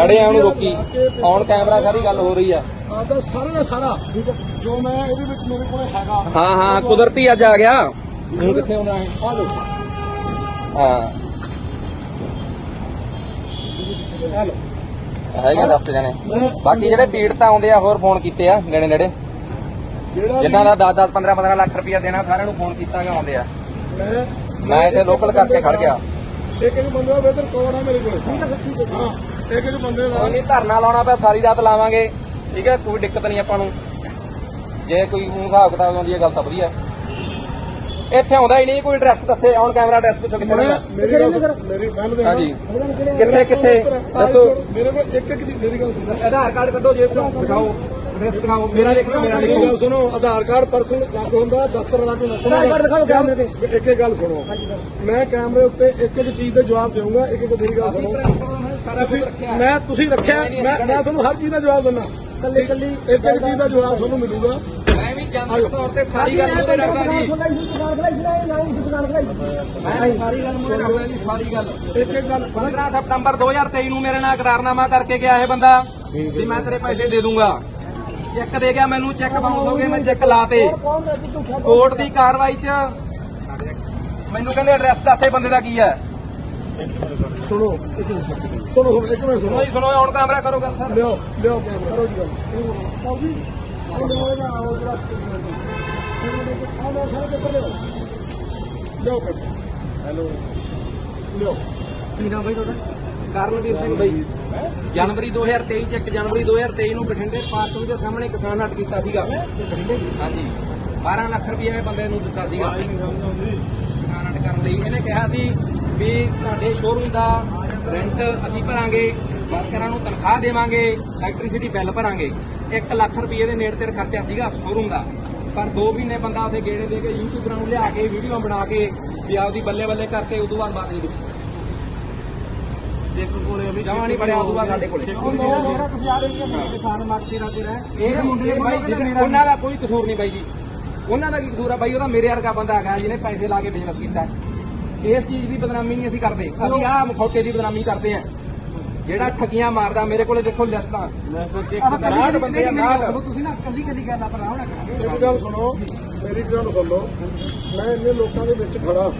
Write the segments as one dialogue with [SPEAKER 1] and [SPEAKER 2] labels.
[SPEAKER 1] ਖੜੇ ਆ ਉਹਨੂੰ ਰੋਕੀ। ਔਨ ਕੈਮਰਾ ਸਾਰੀ ਗੱਲ ਹੋ ਰਹੀ ਆ।
[SPEAKER 2] ਆਪਦਾ ਸਾਰਾ ਦਾ ਸਾਰਾ। ਜੋ ਮੈਂ ਇਹਦੇ ਵਿੱਚ ਮੇਰੇ ਕੋਲ ਹੈਗਾ।
[SPEAKER 1] ਹਾਂ ਹਾਂ ਕੁਦਰਤੀ ਅੱਜ ਆ ਗਿਆ। ਤੂੰ ਕਿੱਥੇ ਹੈ?
[SPEAKER 2] ਆ ਲੋ
[SPEAKER 1] ਹਾਂ।
[SPEAKER 2] ਆ ਲੋ
[SPEAKER 1] ਹੈਗੇ 10 ਕੁ ਜਣੇ।
[SPEAKER 2] ਮੈਂ
[SPEAKER 1] ਬਾਕੀ ਜਿਹੜੇ ਪੀੜਤ ਆਉਂਦੇ ਆ ਹੋਰ ਫੋਨ ਕੀਤੇ ਆ ਨੇੜੇ ਨੇੜੇ।
[SPEAKER 2] ਜਿਹੜਾ
[SPEAKER 1] ਜਿਨ੍ਹਾਂ ਦਾ 10 10 15 15 ਲੱਖ ਰੁਪਇਆ ਦੇਣਾ ਸਾਰਿਆਂ ਨੂੰ ਫੋਨ ਕੀਤਾ ਗਾ ਆਉਂਦੇ ਆ।
[SPEAKER 2] ਮੈਂ
[SPEAKER 1] ਮੈਂ ਇੱਥੇ ਲੋਕਲ ਕਰਕੇ ਖੜ ਗਿਆ।
[SPEAKER 2] ਇੱਕ ਇੱਕ ਬੰਦੇ ਦਾ ਵੇਦਰ ਕੋਡ ਆ ਮੇਰੇ ਕੋਲ? ਹਾਂ ਇੱਕ ਇੱਕ ਬੰਦੇ ਦਾ।
[SPEAKER 1] ਕੋਈ ਨਹੀਂ ਧਰਨਾ ਲਾਉਣਾ ਪਿਆ ਸਾਰੀ ਰਾਤ ਲਾਵਾਂਗੇ। ਠੀਕ ਹੈ ਕੋਈ ਦਿੱਕਤ ਨਹੀਂ ਆਪਾਂ ਨੂੰ। ਜੇ ਕੋਈ ਊਂ ਹਿਸਾਬ ਕਿਤਾਬ ਆਉਂਦੀ ਹੈ ਗੱਲ ਤਾਂ ਵਧੀਆ। ਇੱਥੇ ਆਉਂਦਾ ਹੀ ਨਹੀਂ ਕੋਈ ਐਡਰੈਸ ਦੱਸੇ ਔਨ ਕੈਮਰਾ ਐਡਰੈਸ ਪੁੱਛੋ ਕਿੱਥੇ ਰਹਿੰਦਾ?
[SPEAKER 2] ਮੇਰੀ ਗੱਲ ਮੇਰੀ ਗੱਲ ਦੇ
[SPEAKER 1] ਹਾਂਜੀ। ਕਿੱਥੇ ਕਿੱਥੇ? ਦੱਸੋ।
[SPEAKER 2] ਮੇਰੇ ਕੋਲ ਇੱਕ ਇੱਕ ਦੀ ਮੇਰੀ ਗੱਲ ਸੁਣੋ।
[SPEAKER 1] ਆਧਾਰ ਕਾਰਡ ਕੱਢੋ ਜੇਬ ਤੋਂ ਦਿਖਾਓ। ਐਡਰੈਸ ਦਿਖਾਓ ਮੇਰਾ ਦੇਖੋ ਮੇਰਾ
[SPEAKER 2] ਮੇਰੀ ਗੱਲ
[SPEAKER 1] ਦੇਖੋ
[SPEAKER 2] ਸੁਣੋ ਆਧਾਰ ਕਾਰਡ ਪਰਸਨ ਲੱਗ ਹੁੰਦਾ ਦਫ਼ਤਰ ਲੱਗ ਹੁੰਦਾ ਸੁਣੋ
[SPEAKER 3] ਆਧਾਰ ਕਾਰਡ ਦਿਖਾਓ ਕੈਮਰੇ ਤੇ।
[SPEAKER 2] ਇੱਕ ਇੱਕ ਗੱਲ ਸੁਣੋ। ਮੈਂ ਕੈਮਰੇ ਉੱਤੇ ਇੱਕ ਇੱਕ ਚੀਜ਼ ਦੇ ਜਵਾਬ ਦੇਵਾਂਗਾ ਇੱਕ ਇੱਕ ਮੇਰੀ ਗੱਲ ਸੁਣੋ। ਅਸੀਂ ਮੈਂ ਤੁਸੀਂ ਰੱਖਿਆ ਮੈਂ ਮੈਂ ਤੁਹਾਨੂੰ ਹਰ ਚੀਜ਼ ਦਾ ਜਵਾਬ ਦਿੰਦਾ।
[SPEAKER 3] ਕੱਲੀ ਕੱਲੀ
[SPEAKER 2] ਇੱਕ ਇੱਕ ਚੀਜ਼ ਦਾ ਜਵਾਬ ਤੁਹਾਨੂੰ ਮਿਲੂਗਾ।
[SPEAKER 1] ਮੈਂ ਵੀ ਜਨਤਕ ਤੌਰ ਤੇ ਸਾਰੀ ਗੱਲ ਮੂਹਰੇ ਰੱਖਦਾ ਜੀ। ਮੈਂ ਸਾਰੀ ਗੱਲ ਮੂਹਰੇ ਰੱਖਦਾ ਜੀ ਸਾਰੀ ਗੱਲ।
[SPEAKER 2] ਇੱਕ ਗੱਲ
[SPEAKER 1] 15 ਸਤੰਬਰ 2023 ਨੂੰ ਮੇਰੇ ਨਾਲ ਇਕਰਾਰਨਾਮਾ ਕਰਕੇ ਗਿਆ ਇਹ ਬੰਦਾ। ਵੀ ਮੈਂ ਤੇਰੇ ਪੈਸੇ ਦੇ ਦੂੰਗਾ। ਚੈੱਕ ਦੇ ਗਿਆ ਮੈਨੂੰ ਚੈੱਕ ਬਾਉਂਸ ਹੋ ਗਏ ਮੈਂ ਚੈੱਕ ਲਾਤੇ।
[SPEAKER 3] ਹੈ
[SPEAKER 1] ਕੋਰਟ ਦੀ ਕਾਰਵਾਈ 'ਚ ਮੈਨੂੰ ਕਹਿੰਦੇ ਐਡਰੈਸ ਦੱਸ ਇਹ ਬੰਦੇ ਦਾ ਕੀ ਹੈ?
[SPEAKER 2] ਸੁਣੋ ਸੁਣੋ ਸੁਣੋ ਇੱਕ ਮਿੰਟ ਸੁਣੋ।
[SPEAKER 1] ਸੁਣੋ ਜੀ ਸੁਣੋ ਹੁਣ ਕੈਮਰਾ ਕਰੋ ਗੱਲ ਸਰ।
[SPEAKER 2] ਲਿਓ ਲਿਓ ਕੈਮਰਾ। ਕਰੋ ਜੀ ਗੱਲ। ਆਓ ਜੀ। ਆਓ ਨਾ ਆਓ ਪੇਪਰ ਲਿਓ ਹੈਲੋ। ਲਿਓ ਕੀ ਨਾਮ ਭਾਈ ਤੁਹਾਡਾ?
[SPEAKER 1] ਕਰਨਵੀਰ ਸਿੰਘ ਬਈ। ਜਨਵਰੀ 2023 ਚ 1 ਜਨਵਰੀ 2023 ਨੂੰ ਬਠਿੰਡੇ ਪਾਰਕ ਦੇ ਸਾਹਮਣੇ ਕਿਸਾਨ ਹੱਟ ਕੀਤਾ ਸੀਗਾ। ਹਾਂਜੀ। 12 ਲੱਖ ਰੁਪਏ ਇਹ ਬੰਦੇ ਨੂੰ ਦਿੱਤਾ ਸੀਗਾ। ਕਿਸਾਨ ਹੱਟ ਕਰਨ ਲਈ। ਇਹਨੇ ਕਿਹਾ ਸੀ ਵੀ ਤੁਹਾਡੇ ਸ਼ੋਰੂਮ ਦਾ ਰੈਂਟ ਅਸੀਂ ਭਰਾਂਗੇ ਵਰਕਰਾਂ ਨੂੰ ਤਨਖਾਹ ਦੇਵਾਂਗੇ ਇਲੈਕਟ੍ਰਿਸਿਟੀ ਬਿੱਲ ਭਰਾਂਗੇ। 1 ਲੱਖ ਰੁਪਏ ਦੇ ਨੇੜੇ ਤੇੜ ਖਰਚਾ ਸੀਗਾ ਸ਼ੋਰੂਮ ਦਾ। ਪਰ 2 ਮਹੀਨੇ ਬੰਦਾ ਉੱਥੇ ਗੇੜੇ ਦੇ ਕੇ ਯੂਟਿਊਬਰਾਂ ਨੂੰ ਲਿਆ ਕੇ ਵੀਡੀਓ ਬਣਾ ਕੇ, ਵੀ ਆਪਦੀ ਬੱਲੇ ਬੱਲੇ ਕਰਕੇ ਉਦੋਂ ਬਾਅਦ ਬਾਤ ਨਹੀਂ ਕੀਤੀ
[SPEAKER 3] ਦੇਖੋ ਕੋਲੇ ਅਭੀ
[SPEAKER 1] ਜਮਾ ਨਹੀਂ ਬੜਿਆ ਉਦੋਂ ਬਾਅਦ ਸਾਡੇ ਕੋਲੇ।
[SPEAKER 3] ਕਿਸਾਨ ਮਾਰਕੇ ਦਾ ਤੇਰਾ
[SPEAKER 1] ਇਹ ਮੁੰਡੇ ਬਾਈ ਜਿਹਨੇ- ਉਹਨਾਂ ਦਾ ਕੋਈ ਕਸੂਰ ਨਹੀਂ ਬਾਈ ਜੀ। ਉਹਨਾਂ ਦਾ ਕੀ ਕਸੂਰ ਆ ਬਾਈ? ਉਹਦਾ ਮੇਰੇ ਵਰਗਾ ਬੰਦਾ ਹੈਗਾ ਜਿਹਨੇ ਪੈਸੇ ਲਾ ਕੇ ਬਿਜ਼ਨਸ ਕੀਤਾ ਹੈ। ਇਸ ਚੀਜ਼ ਦੀ ਬਦਨਾਮੀ ਨਹੀਂ ਅਸੀਂ ਕਰਦੇ। ਅਸੀਂ ਆਹ ਮਖੌਟੇ ਦੀ ਬਦਨਾਮੀ ਕਰਦੇ ਆ ਜਿਹੜਾ ਠੱਗੀਆਂ ਮਾਰਦਾ ਮੇਰੇ ਕੋਲੇ ਦੇਖੋ ਲਿਸਟਾਂ
[SPEAKER 3] ਮੈਂ
[SPEAKER 1] ਬੰਦੇ ਆ ਨਾਲ।
[SPEAKER 3] ਤੁਸੀਂ ਨਾ ਕੱਲੀ ਕੱਲੀ ਗੱਲ ਆਪਣਾ ਹੋਣਾ ਕਰਾਂਗੇ।
[SPEAKER 2] ਇੱਕ ਗੱਲ ਸੁਣੋ ਮੇਰੀ ਗੱਲ ਸੁਣ ਲਓ। ਮੈਂ ਇੰਨੇ ਲੋਕਾਂ ਦੇ ਵਿੱਚ ਖੜਾ।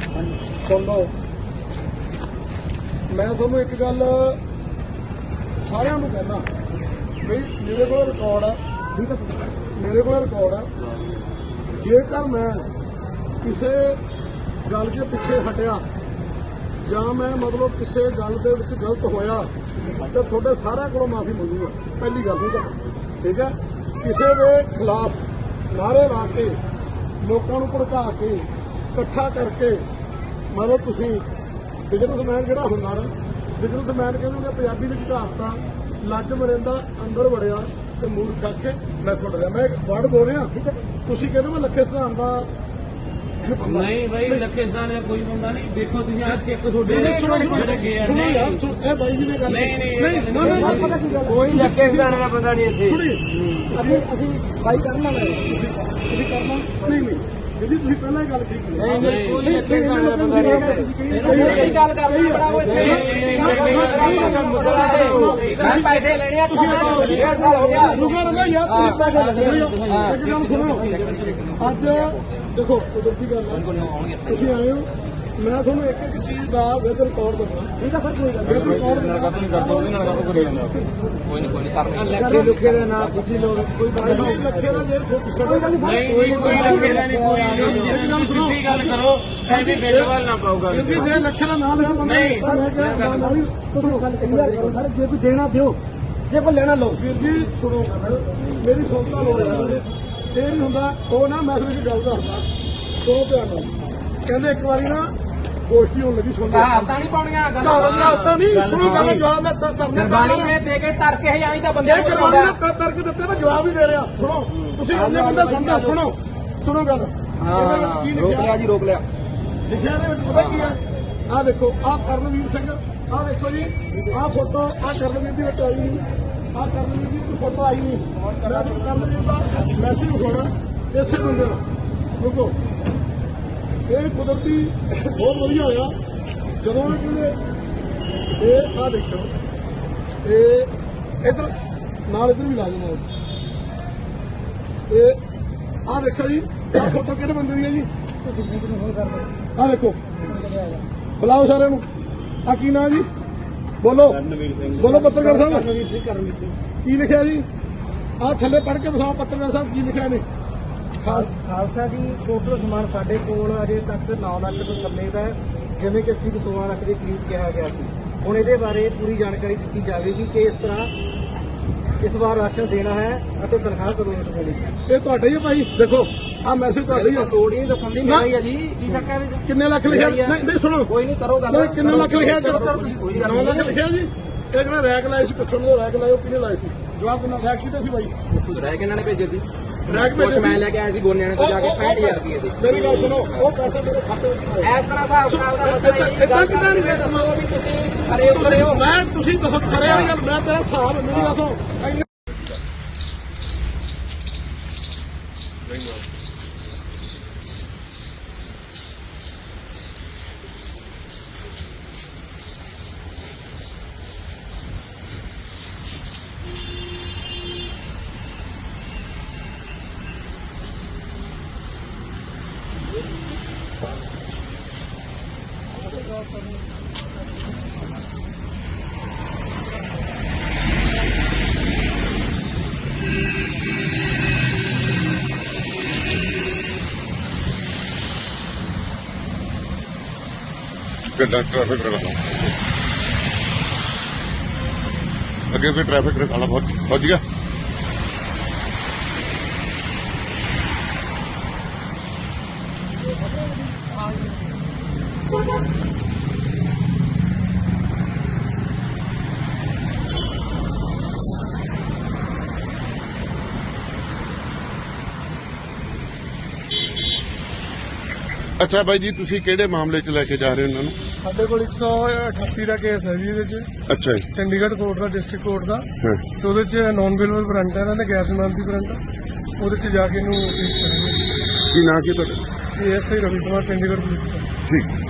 [SPEAKER 2] ਸੁਣ ਲਓ। ਮੈਂ ਤੁਹਾਨੂੰ ਇੱਕ ਗੱਲ ਸਾਰਿਆਂ ਨੂੰ ਕਹਿਣਾ ਵੀ ਮੇਰੇ ਕੋਲ ਰਿਕਾਰਡ ਆ, ਠੀਕ ਹੈ ਮੇਰੇ ਕੋਲ ਰਿਕਾਰਡ ਆ। ਜੇਕਰ ਮੈਂ ਕਿਸੇ ਗੱਲ ਦੇ ਪਿੱਛੇ ਹਟਿਆ ਜਾਂ ਮੈਂ ਮਤਲਬ ਕਿਸੇ ਗੱਲ ਦੇ ਵਿੱਚ ਗਲਤ ਹੋਇਆ, ਤਾਂ ਤੁਹਾਡੇ ਸਾਰਿਆਂ ਕੋਲੋਂ ਮਾਫੀ ਮੰਗੂਗਾ। ਪਹਿਲੀ ਗੱਲ ਠੀਕ ਹੈ ਠੀਕ ਹੈ ਕਿਸੇ ਦੇ ਖਿਲਾਫ ਨਾਰੇ ਲਾ ਕੇ, ਲੋਕਾਂ ਨੂੰ ਭੜਕਾ ਕੇ, ਇਕੱਠਾ ਕਰਕੇ, ਮਤਲਬ ਤੁਸੀਂ ਬਿਜ਼ਨਸਮੈਨ ਜਿਹੜਾ ਹੁੰਦਾ ਨਾ ਬਿਜ਼ਨਸਮੈਨ ਕਹਿੰਦੇ ਨੇ ਪੰਜਾਬੀ ਵਿੱਚ ਕਹਾਵਤ ਲੱਜ ਮਰਿੰਦਾ ਅੰਦਰ ਵੜਿਆ ਤੇ ਮੂਰ ਚੱਕ ਕੇ ਮੈਂ ਤੁਹਾਡੇ ਰਿਹਾ। ਮੈਂ ਇੱਕ ਵਰਡ ਬੋਲ ਰਿਹਾ ਠੀਕ ਹੈ? ਤੁਸੀਂ ਕਹਿੰਦੇ ਮੈਂ ਲੱਖੇ ਸਿਧਾਂਤ ਦਾ।
[SPEAKER 3] ਨਹੀਂ ਭਾਈ ਲੱਖੇਸਤਾਨ ਦਾ ਕੋਈ ਬੰਦਾ ਨਹੀਂ। ਦੇਖੋ ਤੁਸੀਂ ਆ ਚੈੱਕ ਤੁਹਾਡੇ
[SPEAKER 2] ਸੁਣੋ ਸੁਣੋ
[SPEAKER 3] ਜਿਹੜੇ ਗਏ ਆ,
[SPEAKER 2] ਸੁਣੋ। ਯਾਰ ਸੁਣੋ ਇਹ ਬਾਈ ਜੀ ਨੇ ਗੱਲ
[SPEAKER 3] ਨਹੀਂ, ਨਹੀਂ,
[SPEAKER 2] ਨਹੀਂ
[SPEAKER 3] ਨਹੀਂ,
[SPEAKER 2] ਨਾ ਨਾ ਨਾ
[SPEAKER 3] ਕੋਈ ਲੱਖੇਸਤਾਨ ਦਾ ਬੰਦਾ ਨਹੀਂ ਇੱਥੇ।
[SPEAKER 2] ਸੁਣੀ
[SPEAKER 3] ਅਸੀਂ ਅਸੀਂ ਬਾਈ ਕਰਨਾ
[SPEAKER 2] ਤੁਸੀਂ ਕਰਨਾ। ਨਹੀਂ ਨਹੀਂ। ਜਿਹੜੀ ਤੁਸੀਂ ਪਹਿਲਾਂ ਹੀ ਗੱਲ ਕੀਤੀ ਹੈ।
[SPEAKER 3] ਨਹੀਂ ਨਹੀਂ ਕੋਈ ਲੱਖੇਸਤਾਨ ਦਾ ਬੰਦਾ ਨਹੀਂ ਇੱਥੇ
[SPEAKER 1] ਇਹ ਗੱਲ ਕਰ ਲਈ ਬੜਾ ਮੈਂ ਪੈਸੇ ਲੈਣੇ ਆ ਤੁਸੀਂ ਬਤਾਓ ਡੇਢ ਸਾਲ ਹੋ ਗਿਆ
[SPEAKER 2] ਰੁਕੋ ਰੁਕੋ ਯਾਰ ਤੁਸੀਂ ਪੈਸੇ ਲੱਗਦੇ ਹੋ ਇੱਕ ਗੱਲ ਸੁਣੋ ਅੱਜ ਦੇਖੋ ਕੁਦਰਤੀ ਗੱਲ ਹੈ ਤੁਸੀਂ ਆਏ ਹੋ ਮੈਂ ਤੁਹਾਨੂੰ ਇੱਕ ਇੱਕ ਚੀਜ਼ ਦਾ ਵਿਦ ਰਿਕਾਰਡ ਦਿੰਦਾ
[SPEAKER 3] ਠੀਕ ਹੈ ਸਰ ਕੋਈ ਗੱਲ
[SPEAKER 2] ਵਿਦ ਰਿਕਾਰਡ
[SPEAKER 1] ਕੋਈ ਨਹੀਂ। ਕੋਈ ਨਹੀਂ ਕਰ ਲਈ
[SPEAKER 3] ਲੱਖੇ ਲੁੱਖੇ ਦਾ ਨਾਮ ਤੁਸੀਂ ਲੋਕ ਕੋਈ ਬੰਦਾ
[SPEAKER 2] ਨਹੀਂ। ਲੱਖੇ ਦਾ ਜੇਰ
[SPEAKER 3] ਨਹੀਂ ਨਹੀਂ ਕੋਈ ਲੱਖੇ ਦਾ ਨਹੀਂ। ਕੋਈ ਸਿੱਧੀ ਗੱਲ ਕਰੋ ਐਵੇਂ ਬੇਲਵਾਲ ਨਾ ਪਾਊਗਾ
[SPEAKER 2] ਜੀ ਜੇ ਲੱਖੇ ਦਾ ਨਾਮ ਲਿਆ
[SPEAKER 3] ਨਹੀਂ।
[SPEAKER 2] ਤਾਂ ਮੈਂ ਕਿਹਾ ਨਹੀਂ
[SPEAKER 3] ਤੁਸੀਂ ਗੱਲ ਕਲੀਅਰ ਕਰੋ। ਸਰ ਜੇ ਕੋਈ ਦੇਣਾ ਦਿਓ ਜੇ ਕੋਈ ਲੈਣਾ ਲਓ।
[SPEAKER 2] ਵੀਰ ਜੀ ਸੁਣੋ ਗੱਲ। ਮੇਰੀ ਸੋਚਦਾ ਲੋ ਇਹ ਨਹੀਂ ਹੁੰਦਾ ਉਹ ਨਾ ਮੈਂ ਤੁਹਾਨੂੰ ਗੱਲ ਦੱਸਦਾ। ਸੁਣੋ ਧਿਆਨ ਨਾਲ। ਕਹਿੰਦੇ ਇੱਕ ਵਾਰੀ ਨਾ ਗੋਸ਼ਟੀ ਹੋਣ ਲੱਗੀ ਸੁਣ
[SPEAKER 1] ਕਹਾਵਤਾਂ ਨਹੀਂ ਪਾਉਣੀਆਂ
[SPEAKER 2] ਕਹਾਵਤਾਂ ਤਾਂ ਨਹੀਂ ਸੁਣੋ ਗੱਲ ਜਵਾਬ ਦਾ ਤਾਂ ਕਰਨਾ
[SPEAKER 1] ਗੁਰਬਾਣੀ ਨੇ। ਦੇ ਕੇ ਤਰ ਕੇ ਆਈ ਤਾਂ ਬੰਦੇ
[SPEAKER 2] ਜੇ
[SPEAKER 1] ਨੂੰ
[SPEAKER 2] ਗੁਰਬਾਣੀ ਨੇ ਤਰ ਤਰ ਕੇ ਦਿੱਤੇ ਮੈਂ ਜਵਾਬ ਹੀ ਦੇ ਰਿਹਾ। ਸੁਣੋ ਤੁਸੀਂ ਉਹਨੇ ਬੰਦਾ ਸੁਣਦਾ ਸੁਣੋ। ਸੁਣੋ ਗੱਲ। ਇਹਦੇ ਵਿੱਚ ਕੀ
[SPEAKER 1] ਰੋਕ
[SPEAKER 2] ਲਿਖਿਆ?
[SPEAKER 1] ਲਿਆ ਜੀ ਰੋਕ ਲਿਆ।
[SPEAKER 2] ਲਿਖਿਆ ਇਹਦੇ ਵਿੱਚ ਪਤਾ ਕੀ ਹੈ ਆਹ ਦੇਖੋ ਆਹ ਕਰਨਵੀਰ ਸਿੰਘ ਆਹ ਦੇਖੋ ਜੀ ਆਹ ਫੋਟੋ ਆਹ ਕਰਨਵੀਰ ਦੀ ਵਿੱਚ ਆਈ ਨਹੀਂ। ਆਹ ਕਰਨਵੀਰ ਦੀ ਕੋਈ ਫੋਟੋ ਆਈ ਨਹੀਂ। ਮੈਂ ਕਰਨਵੀਰ ਦਾ ਮੈਸੇਜ ਵਿਖਾਉਣਾ ਇਸੇ ਬੰਦੇ ਦਾ ਰੁਕੋ। ਇਹ ਕੁਦਰਤੀ ਬਹੁਤ ਵਧੀਆ ਹੋਇਆ। ਜਦੋਂ ਇਹ ਇਹ ਆਹ ਦੇਖੋ ਇਹ ਇਧਰ ਨਾਲ ਇਧਰ ਵੀ ਲਾਜ਼ਮ ਹੈ ਇਹ ਆਹ ਦੇਖੋ ਜੀ ਫੋਟੋ ਕਿਹੜੇ ਬੰਦੇ ਦੀ ਹੈ ਜੀ? ਆਹ ਦੇਖੋ ਬੁਲਾਓ ਸਾਰਿਆਂ ਨੂੰ। ਆ ਕੀ ਨਾਂ ਜੀ? ਬੋਲੋ ਬੋਲੋ ਪੱਤਰਕਾਰ ਸਾਹਿਬ। ਕੀ ਲਿਖਿਆ ਜੀ? ਆਹ ਥੱਲੇ ਪੜ੍ਹ ਕੇ ਬਸਾਓ ਪੱਤਰਕਾਰ ਸਾਹਿਬ ਕੀ ਲਿਖਿਆ ਨੇ?
[SPEAKER 4] ਖਾਲਸਾ ਜੀ ਟੋਟਲ ਸਮਾਨ ਸਾਡੇ ਕੋਲ ਅਜੇ ਤੱਕ 9 ਲੱਖ ਤੋਂ ਥੱਲੇ ਦਾ ਹੈ, ਜਿਵੇਂ ਕਿ 80 ਤੋਂ 16 ਲੱਖ ਦੇ ਕਰੀਬ ਕਿਹਾ ਗਿਆ ਸੀ। ਹੁਣ ਇਹਦੇ ਬਾਰੇ ਪੂਰੀ ਜਾਣਕਾਰੀ ਦਿੱਤੀ ਜਾਵੇਗੀ ਕਿ ਇਸ ਤਰ੍ਹਾਂ ਇਸ ਵਾਰ ਰਾਸ਼ਨ ਦੇਣਾ ਹੈ ਅਤੇ ਤਨਖਾਹ ਕਦੋਂ ਮਿਲੇਗੀ
[SPEAKER 2] ਇਹ ਤੁਹਾਡਾ ਹੀ ਹੈ ਭਾਈ ਦੇਖੋ ਆਹ ਮੈਸੇਜ ਤੁਹਾਡਾ ਹੀ ਹੈ
[SPEAKER 1] ਲੋੜ ਹੀ ਦੱਸਣ ਦੀ ਮੇਰਾ ਹੀ ਆ ਜੀ। ਕੀ ਸ਼ੱਕ ਹੈ?
[SPEAKER 2] ਕਿੰਨੇ ਲੱਖ ਲਿਖਿਆ? ਨਹੀਂ ਨਹੀਂ ਸੁਣੋ।
[SPEAKER 1] ਕੋਈ ਨਹੀਂ ਕਰੋ ਗੱਲ।
[SPEAKER 2] ਕਿੰਨੇ ਲੱਖ ਲਿਖਿਆ
[SPEAKER 1] ਚਲੋ ਕਰੋ ਤੁਸੀਂ, ਕੋਈ ਗੱਲ
[SPEAKER 2] 9 ਲੱਖ ਲਿਖਿਆ ਜੀ। ਇਹ ਕਿਹੜਾ ਰੈਕ ਲਾਇਆ ਸੀ ਪੁੱਛਣ ਨੂੰ ਰੈਕ ਲਾਇਆ ਉਹ ਕਿਹਨੇ ਲਾਇਆ ਸੀ? ਜਵਾਬ ਕਿੰਨਾ ਰੈਕ ਕਿਤੇ ਸੀ ਭਾਈ?
[SPEAKER 1] ਰਹਿ ਕੇ ਇਹਨਾਂ ਨੇ ਭੇਜੇ ਸੀ।
[SPEAKER 2] ਭੇਜੇ
[SPEAKER 1] ਮੈਂ ਲੈ ਕੇ ਆਇਆ ਸੀ ਗੋਨਿਆਣੇ ਤੋਂ ਜਾ ਕੇ
[SPEAKER 2] ਉਹ- ਉਹ
[SPEAKER 1] 65000 ਰੁਪਏ ਦੇ।
[SPEAKER 2] ਮੇਰੀ ਗੱਲ ਸੁਣੋ ਉਹ ਪੈਸੇ ਮੇਰੇ ਖਾਤੇ ਵਿੱਚ ਆਏ।
[SPEAKER 1] ਇਸ ਤਰ੍ਹਾਂ ਹਿਸਾਬ ਕਿਤਾਬ ਦਾ ਮਸਲਾ ਹੀ ਨਹੀਂ
[SPEAKER 2] ਏਦਾਂ ਕਿੱਦਾਂ ਨਹੀਂ
[SPEAKER 1] ਦੱਸੋ ਵੀ ਤੁਸੀਂ ਖਰੇ ਉਤਰੇ ਹੋ।
[SPEAKER 2] ਮੈਂ ਤੁਸੀਂ ਦੱਸੋ ਖਰੇ ਵਾਲੀ ਗੱਲ ਮੈਂ ਤੇਰਾ ਹਿਸਾਬ ਮੇਰੀ ਗੱਲ ਸੁਣੋ।
[SPEAKER 5] ਗੱਡਾ ਟ੍ਰੈਫਿਕ ਰਖਾਣਾ ਅੱਗੇ ਫਿਰ ਟ੍ਰੈਫਿਕ ਰਖਾਣਾ ਬਹੁਤ ਪਹੁੰਚ ਗਿਆ। ਅੱਛਾ ਬਾਈ ਜੀ ਤੁਸੀਂ ਕਿਹੜੇ ਮਾਮਲੇ 'ਚ ਲੈ ਕੇ ਜਾ ਰਹੇ ਹੋ ਇਹਨਾਂ ਨੂੰ?
[SPEAKER 2] ਸਾਡੇ ਕੋਲ 138 ਦਾ ਕੇਸ ਹੈ ਜੀ ਇਹਦੇ ਚ।
[SPEAKER 5] ਅੱਛਾ ਜੀ।
[SPEAKER 2] ਚੰਡੀਗੜ੍ਹ ਕੋਰਟ ਦਾ ਡਿਸਟ੍ਰਿਕਟ ਕੋਰਟ ਦਾ।
[SPEAKER 5] ਹਾਂ।
[SPEAKER 2] ਤੇ ਉਹਦੇ ਚ ਨੌਨ ਬਿਲਵਲ ਬਰੰਟ ਹੈ ਇਹਨਾਂ ਦੇ ਗੈਰ ਜ਼ਮਾਨਤੀ ਬਰੰਟ ਉਹਦੇ ਚ ਜਾ ਕੇ ਇਹਨੂੰ ਪੇਸ਼ ਕਰਾਂਗੇ।
[SPEAKER 5] ਕੀ ਨਾਂ ਕੀ ਤੁਹਾਡਾ?
[SPEAKER 2] ਇਹ ਐਸਆਈ ਰਵੀ ਕੁਮਾਰ ਚੰਡੀਗੜ੍ਹ ਪੁਲਿਸ ਦਾ।
[SPEAKER 5] ਠੀਕ।